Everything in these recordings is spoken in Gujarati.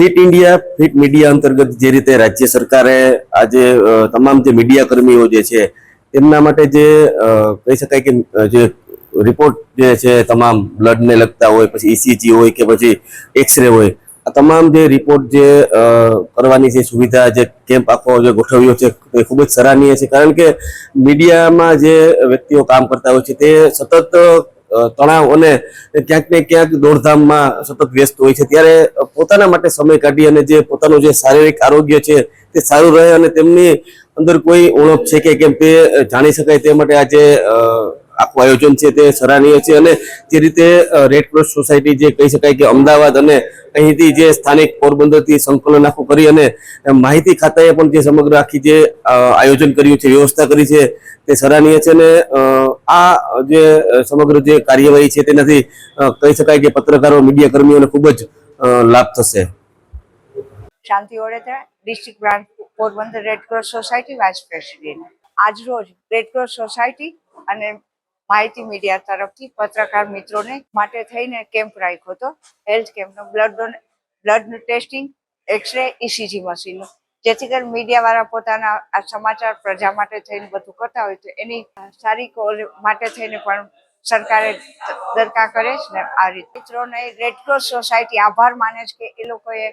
ફિટ ઇન્ડિયા, ફિટ મીડિયા અંતર્ગત જે રીતે રાજ્ય સરકારે આજે તમામ જે મીડિયા કર્મીઓ જે છે, તેમના માટે જે કહી શકાય કે જે રિપોર્ટ જે છે, તમામ બ્લડને લગતા હોય, પછી ઇસીજી હોય કે પછી એક્સરે હોય, આ તમામ જે રિપોર્ટ જે કરવાની જે સુવિધા, જે કેમ્પ આખો જે ગોઠવ્યો છે, તે ખૂબ જ સરાહનીય છે. કારણ કે મીડિયામાં જે વ્યક્તિઓ કામ કરતા હોય છે, તે સતત તણાવ અને ક્યાંક ને ક્યાંક દોડધામમાં સતત વ્યસ્ત હોય છે. ત્યારે પોતાના માટે સમય કાઢી અને જે પોતાનું જે શારીરિક આરોગ્ય છે તે સારું રહે અને તેમની અંદર કોઈ ઉણપ છે કે કેમ તે જાણી શકાય તે માટે આજે આખું આયોજન છે તે સરાહનીય છે અને જે રીતે રેડ ક્રોસ સોસાયટી જે કહી શકાય કે અમદાવાદ અને અહીંથી જે સ્થાનિક પોરબંદરથી સંકલન આખું કરી અને માહિતી ખાતાએ પણ જે સમગ્ર આખી જે આયોજન કર્યું છે, વ્યવસ્થા કરી છે, તે સરાહનીય છે અને આ જે સમગ્ર જે કાર્યવાહી છે તેનાથી કહી શકાય કે પત્રકારો, મીડિયા કર્મીઓને ખૂબ જ લાભ થશે. Shanti Odedara district branch Porbandar red cross society vice president. આજરોજ રેડ ક્રોસ સોસાયટી અને માહિતી મીડિયા તરફથી પત્રકાર મિત્રોને માટે થઈને કેમ્પ રાખ્યો હતો. હેલ્થ કેમ્પનો બ્લડ ડોન બ્લડનું ટેસ્ટિંગ, એક્સરે ઇસીજી મશીનનું. જેથી કરી મીડિયાવાળા પોતાના આ સમાચાર પ્રજા માટે થઈને બધું કરતા હોય તો એની સારી માટે થઈને પણ સરકારે દરકાર કરે છે ને આ રીતે. મિત્રોને રેડક્રોસ સોસાયટી આભાર માને છે કે એ લોકોએ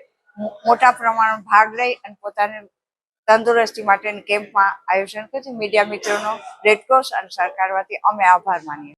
મોટા પ્રમાણમાં ભાગ લઈ અને પોતાને તંદુરસ્તી માટેની કેમ્પમાં આયોજન કર્યું મીડિયા મિત્રોનો રેડક્રોસ અને સરકાર વતી અમે આભાર માનીએ